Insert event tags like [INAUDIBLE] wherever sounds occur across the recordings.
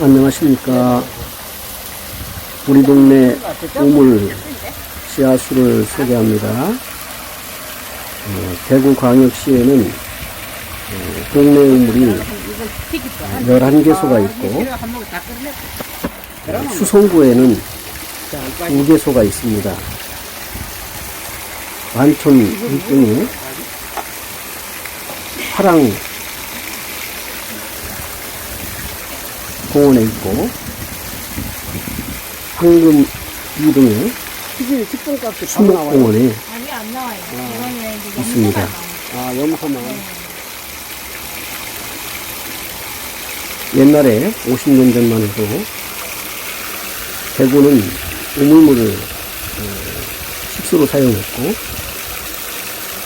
안녕하십니까. 우리 동네 우물 씨앗수를 소개합니다. 어, 대구광역시에는 어, 동네 우물이 11개소가 있고 어, 수성구에는 2개소가 있습니다. 완촌 1등이 파랑 공원에 있고 황금 2등에 시기 직봉값이 수목공원에 안 나와요. 이제 있습니다. 아, 염소만. 옛날에 50년 전만 해도 대구는 우물물을 어, 식수로 사용했고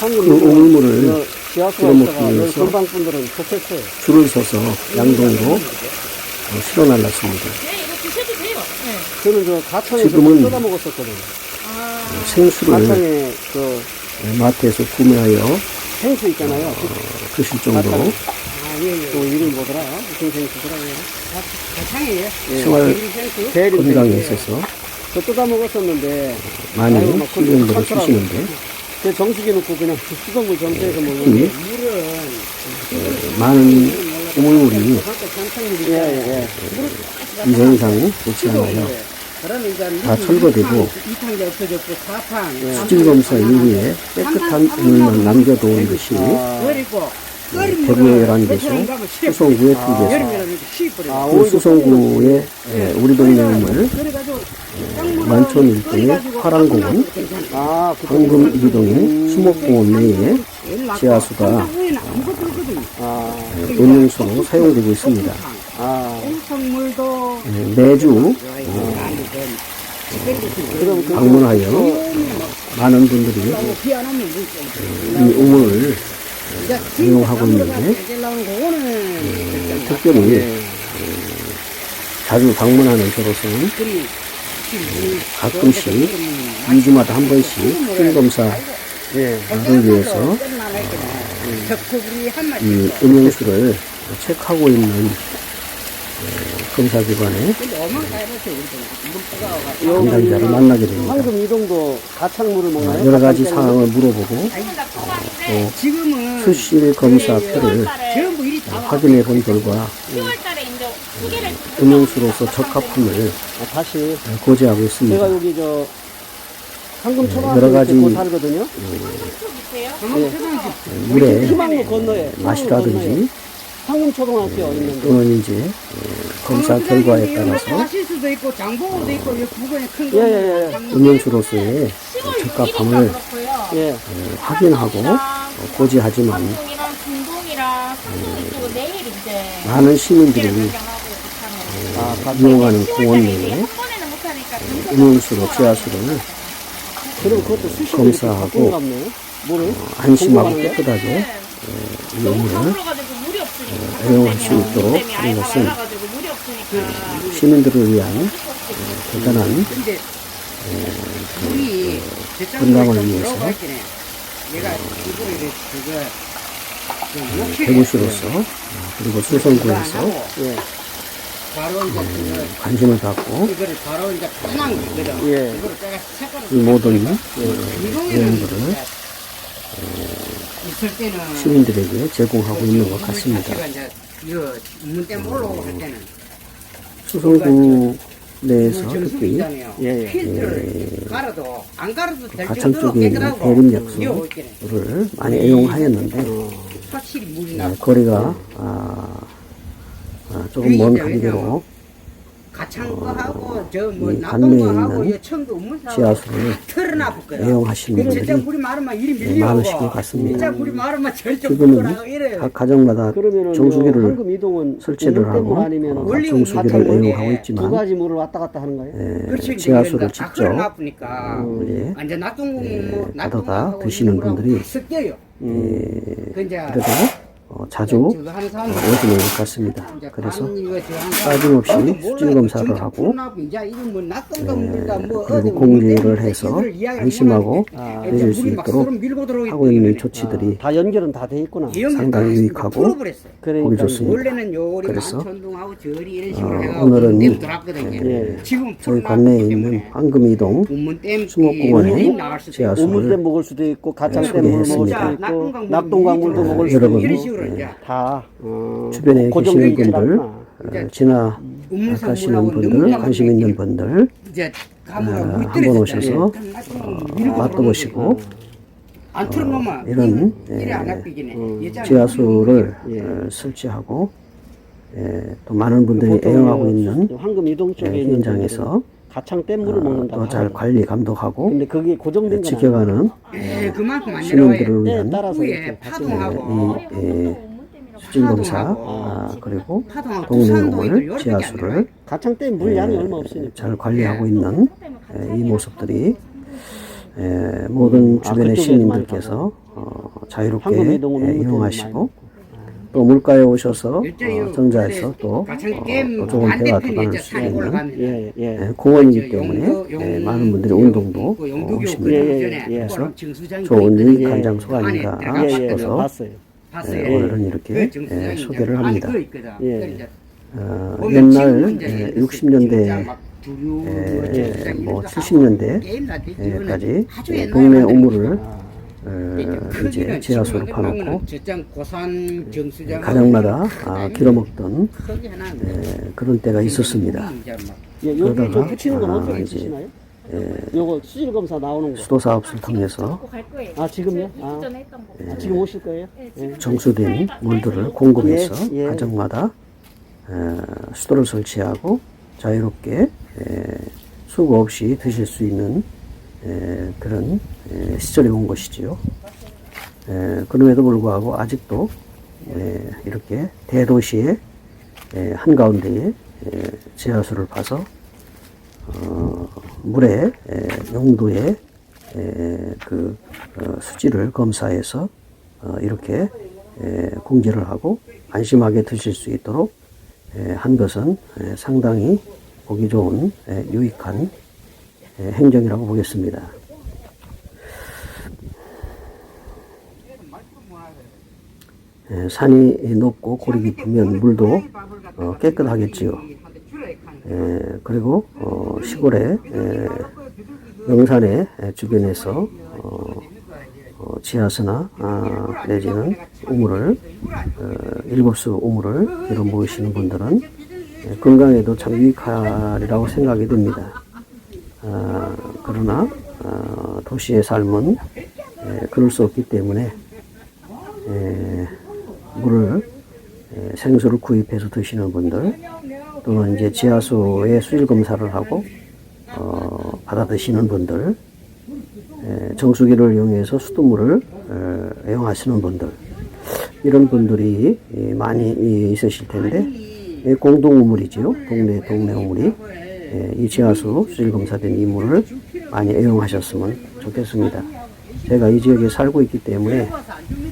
그 우물물을 지하수가 들어먹기 있다가 여기 위해서 근방분들은 좋겠어요. 줄을 서서 양동으로 어, 실어 날랐습니다. 네, 이거 드셔도 돼요. 네. 저는 저 가창에서 지금은 뜯어 먹었었거든요. 아, 생수를 가창에 그 마트에서 구매하여 생수 있잖아요. 그 드실 정도로 아, 예, 예. 또 이름 뭐더라? 무슨 생수더라고요. 가창이에요? 예. 생활 생수? 건강에 예. 있어서 저 뜯어 먹었었는데 많이 아이고, 막 신경들을 그렇게 쓰시는데 그 정수기 넣고 그냥 [LAUGHS] 수돗물 정수해서 먹는 특히 물은 많은 우물물이 예, 예, 예. 위생상 좋지 않아요. 다 철거되고 2탄이 없어졌고 4탄 수질 검사 이후에 깨끗한 우물만 남겨놓은 것이 그리고 대구의 11개소, 수성구의 2개소, 여름이라면 시입버려 그 수성구의 예, 우리 동네 우물, 만촌 일동의 화랑공원, 아, 그 황금 이동의 수목공원 내에 지하수가 아, 음용수로 사용되고 있습니다. 아, 예, 매주 그 방문하여 많은 분들이 이 우물을 이용하고 있는데. 그거는 특별히 자주 방문하는 저로서는 가끔씩 2주마다 한 번씩 피 검사를 예. 위해서 이 음용수를 체크하고 있는 어, 검사기관의 담당자를 만나게 됩니다. 황금 이동도 가창물을 먹나요? 여러 가지 사항을 물어보고 지금은 수실 검사표를 10월달에 전부 일이 다 확인해 본 결과 10월달에 이제 후기를 음용수로서 적합함을 아, 다시 고지하고 있습니다. 제가 여기 저 황금 네, 초등학교 여러 가지 고 살거든요. 있어요. 물에 희망로 건너에 맛이라든지 황금 초등학교 있는데 또는 이제 어, 검사 결과에 따라서 하실 수도 있고 장보고도 있고 이 부분에 큰 거. 예예예 음용수로서의 10월 적합함을 6일이니까 그렇고요. 예. 어, 확인하고 어, 고지하지만 방송이랑 중동이랑 삼성 이쪽은 내일 이제 많은 시민들이 아 가- 이용하는 10월달에 공원 내에 한 번에는 못하니까 음용수로 지하수를 그럼 그것도 수시로 검사하고 이렇게 바꾼 네 물을 안심하고? 깨끗하게 이 너무 우물을 가물어가지고 애용할 수 있도록 하는 것은 없으니까 시민들을 위한 어, 대단한 건강을 위해서. 그거 그 욕실에 대구시로서 어, 그리고 수성구에서 예. 관심을 갖고. 예. 이 모든 이거는 내용들을 있을 때는 시민들에게 제공하고 있는 것 같습니다. 제가 이제 이거 문 때문에 올라오고 할 때는 수성구 내에서 정수기 특히. 예, 예. 필터를 갈아도 안 갈아도 될 가창 정도로 쪽에 있는 깨끗하고 대림약수를 많이 애용하였는데 확실히 물이 네, 나고 거리가 아, 아, 조금 먼 거리로 가창 거 하고 저 뭐 이 낙동 관내에 거 하고 있는 이 청도 문사 지하수를 털어놔볼 거야. 애용하시는 분들이 이리 네, 밀려오고 많으신 것 같습니다. 진짜 물이 마르면 절적 지금은. 각 가정마다 그러면은 정수기를 저 황금 이동은 설치를 때문 하고 아니면 어, 원리 정수기를 애용하고 두 있지만 가지 물을 왔다 갔다 하는 거예요? 예, 그렇지 지하수를 다 직접 예, 완전 낙동궁이 뭐 받아다 낙동하고 드시는 분들이 다 섞여요. 음. 그 이제 그래도 어, 자주 오시는 것 같습니다. 그래서 빠짐없이 나도 수질 몰라. 검사를 하고 뭐 모르다 뭐 그리고 뭐 해서 안심하고 내릴 수 물이 막 있도록 하고 있는 조치들이 다 연결은 다 돼 있구나. 상당히 다 유익하고. 그러니까 보기 좋습니다. 요리 그래서, 어, 오늘은. 예. 지금 저희 관내에 있는 황금이동 수목공원에 나갈 수도 지하수 있고. 우물댐 먹을 수도 있고 가창댐 네, 물 먹을 소개했습니다. 수도 있고 낙동강물 낙동강물도 먹을 좀 수도 있고 이제 다 어, 주변에 고정돼 계시는 분들. 어, 지나 가시는 분들 관심 있는 분들 이제 가물어 아, 한번. 오셔서 밀고 맛보시고 안 틀어놓으면 이런, 예. 예전에 지하수를 예. 어, 설치하고 예, 또 많은 분들이 애용하고 있는 황금 이동 쪽에 예, 있는 현장에서 가창댐 물을 먹는다. 또 잘 관리 감독하고 근데 그게 고정된 건 지켜가는 에 그만큼 안 내려와요. 시민들을 네, 위한 따라서 후에 이렇게 파동하고 예, 수질 검사 파동하고 아, 그리고 파동하고 동네 부산도 이걸 우물 열 지하수를 가창댐 물 양이 얼마 없으니까. 잘 관리하고 있는 예, 이 모습들이 예, 모든 아, 주변의 그쪽에도 시민들께서 어, 자유롭게 이동은 예, 이용하시고 또 물가에 오셔서 어, 정자에서 또, 가창 어, 댐또 좋은 대화 이제 수 있는 예, 예. 예, 공원이기 저 때문에 예, 용- 많은 분들이 운동도 그 어, 오십니다. 예, 그 예, 예. 정수장이 좋은. 유익한 장소가 아닌가 예, 예, 예, 싶어서. 예, 오늘은 이렇게 그 예, 소개를 합니다. 예. 어, 옛날 예, 이렇게 진짜 60년대 막 두류 예, 정수장 뭐 이런 거 70년대 하고 게임 나대 이거는 까지 아주 예, 옛날에 동네 우물을 거죠. 어, 이제 지하수로 파놓고 가정마다 아, 길어먹던 예, 그런 때가 있었습니다. 예, 여기 그러다가, 붙이는 건 아, 어떻게 이제, 붙이나요? 요거 수질 검사 나오는 거. 수도 사업을 통해서 갈 거예요. 아, 지금요? 그 아. 전에 했던 거. 아, 지금 오실 거예요? 네, 지금 정수된 물들을 공급해서 예, 예. 가정마다 어, 수도를 설치하고 자유롭게 에, 수고 없이 드실 수 있는 에, 그런 에, 시절이 온 것이지요. 에, 그럼에도 불구하고 아직도 에, 이렇게 대도시의 에, 한가운데에 에, 지하수를 파서 어, 물의 에, 용도의 에, 그 어, 수질을 검사해서 어, 이렇게 에, 공지를 하고 안심하게 드실 수 있도록 에, 한 것은 에, 상당히 보기 좋은 에, 유익한 에, 행정이라고 보겠습니다. 에, 산이 높고 골이 깊으면 물도 어, 깨끗하겠지요. 에, 그리고 어, 시골에 에, 영산의 에, 주변에서 어, 어, 지하수나 아, 내지는 우물을 어, 일곱수 우물을 이런 모으시는 분들은 에, 건강에도 참 유익하리라고 생각이 듭니다. 아, 그러나 아, 도시의 삶은 에, 그럴 수 없기 때문에 에, 물을 에, 생수를 구입해서 드시는 분들 또는 이제 지하수에 수질 검사를 하고 어, 받아 드시는 분들 에, 정수기를 이용해서 수돗물을 어, 애용하시는 분들 이런 분들이 이, 많이 이, 있으실 텐데 이 공동 우물이지요. 동네 동네 우물이 에, 이 지하수 수질 검사된 이 물을 많이 애용하셨으면 좋겠습니다. 제가 이 지역에 살고 있기 때문에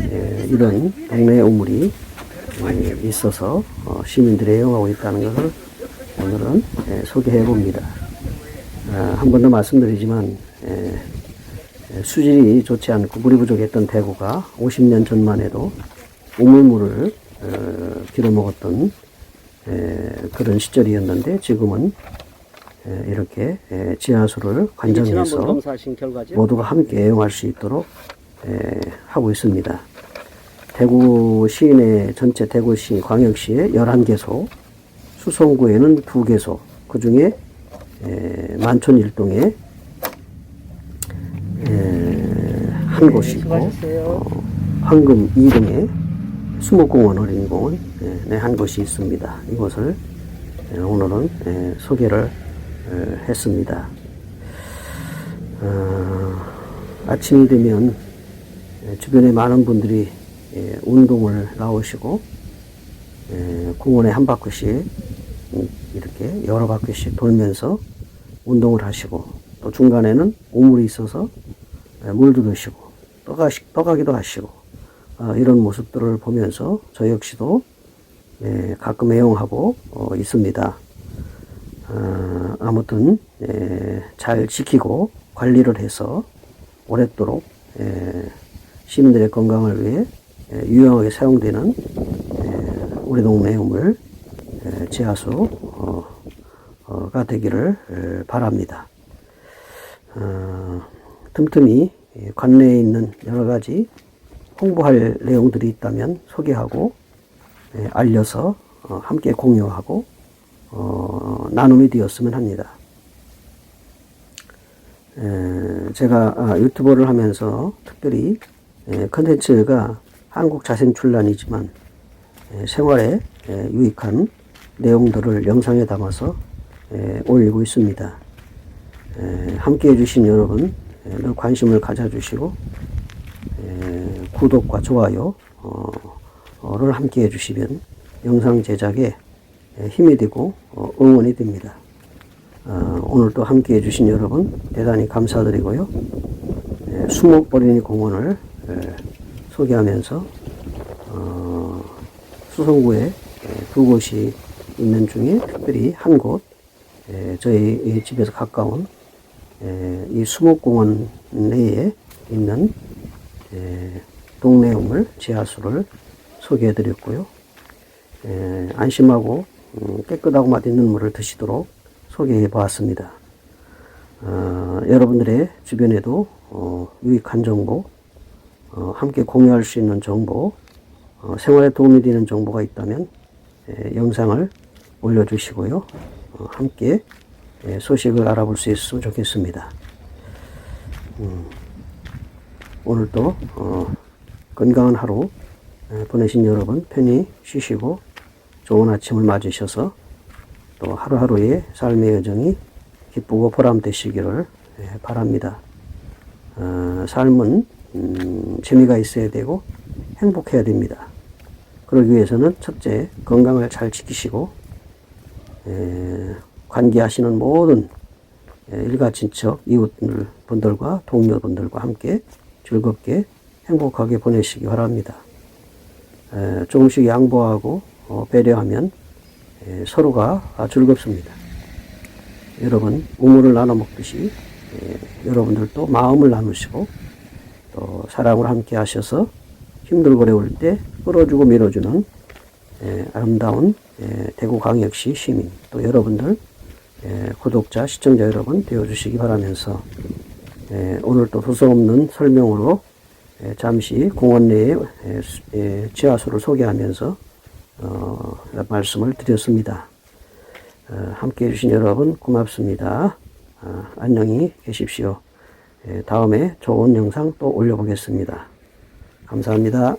에, 이런 동네 우물이 에, 있어서 어, 시민들이 애용하고 있다는 것을 오늘은 에, 소개해 봅니다. 아, 한번 더 말씀드리지만 수질이 좋지 않고 물이 부족했던 대구가 50년 전만 해도 우물물을 어, 빌어먹었던 에, 그런 시절이었는데 지금은 에, 이렇게 에, 지하수를 결과죠? 모두가 함께 애용할 수 있도록 에, 하고 있습니다. 대구 시 내 전체 대구시 광역시에 11개소, 수성구에는 2개소, 그 중에 만촌 일동에 에, 한 곳이 있고. 어, 황금 2동에 수목공원 어린이공원 예, 네, 한 곳이 있습니다. 이곳을 예, 오늘은 예, 소개를 어, 했습니다. 어, 아침이 되면 예, 주변에 많은 분들이 예, 운동을 나오시고 예, 공원에 한 바퀴씩 음, 이렇게 여러 바퀴씩 돌면서 운동을 하시고 또 중간에는 우물이 있어서 예, 물도 드시고 떠가시, 떠가기도 하시고 어, 이런 모습들을 보면서 저 역시도 예, 가끔 애용하고 어, 있습니다. 어, 아무튼 예, 잘 지키고 관리를 해서 오랫도록 예, 시민들의 건강을 위해 예, 유용하게 사용되는 예, 우리 예, 지하수 어, 어, 가 되기를 에, 바랍니다. 어, 틈틈이 이 관내에 있는 여러 가지 홍보할 내용들이 있다면 소개하고 예, 알려서 어, 함께 공유하고 어, 나눔이 되었으면 합니다. 에, 제가 아, 유튜버를 하면서 특별히 에, 컨텐츠가 한국 자생출란이지만 에, 생활에 에, 유익한 내용들을 영상에 담아서 에, 올리고 있습니다. 에, 함께 해주신 여러분 에, 늘 관심을 가져주시고 에, 구독과 좋아요 어, 를 함께 해주시면 영상 제작에 에, 힘이 되고 어, 응원이 됩니다. 어, 오늘 또 함께 해주신 여러분 대단히 감사드리고요. 에, 수목버리니 공원을 에, 소개하면서 어, 수성구에 에, 두 곳이 있는 중에 특별히 한 곳, 에, 저희 집에서 가까운 에, 이 수목공원 내에 있는 에, 동네 우물 지하수를 소개해 드렸고요. 에, 안심하고 음, 깨끗하고 맛있는 물을 드시도록 소개해 보았습니다. 어, 여러분들의 주변에도 어, 유익한 정보, 어, 함께 공유할 수 있는 정보, 어, 생활에 도움이 되는 정보가 있다면 에, 영상을 올려주시고요. 어, 함께 에, 소식을 알아볼 수 있으면 좋겠습니다. 음, 오늘도 어, 건강한 하루 에, 보내신 여러분 편히 쉬시고 좋은 아침을 맞으셔서 또 하루하루의 삶의 여정이 기쁘고 보람되시기를 에, 바랍니다. 어, 삶은 음, 재미가 있어야 되고 행복해야 됩니다. 그러기 위해서는 첫째 건강을 잘 지키시고 에, 관계하시는 모든 에, 일가 친척 이웃분들과 동료분들과 함께 즐겁게 행복하게 보내시기 바랍니다. 에, 조금씩 양보하고 어, 배려하면 에, 서로가 아, 즐겁습니다. 여러분 우물을 나눠 먹듯이 에, 여러분들도 마음을 나누시고 또 사랑을 함께 하셔서 힘들고 어려울 때 끌어주고 밀어주는 에, 아름다운 에, 대구 광역시 시민 또 여러분들 에, 구독자 시청자 여러분 되어주시기 바라면서 에, 오늘 또 두서없는 설명으로 에, 잠시 공원 에, 지하수를 소개하면서 어, 말씀을 드렸습니다. 어, 함께 해주신 여러분 고맙습니다. 아, 안녕히 계십시오. 에, 다음에 좋은 영상 또 올려보겠습니다. 감사합니다.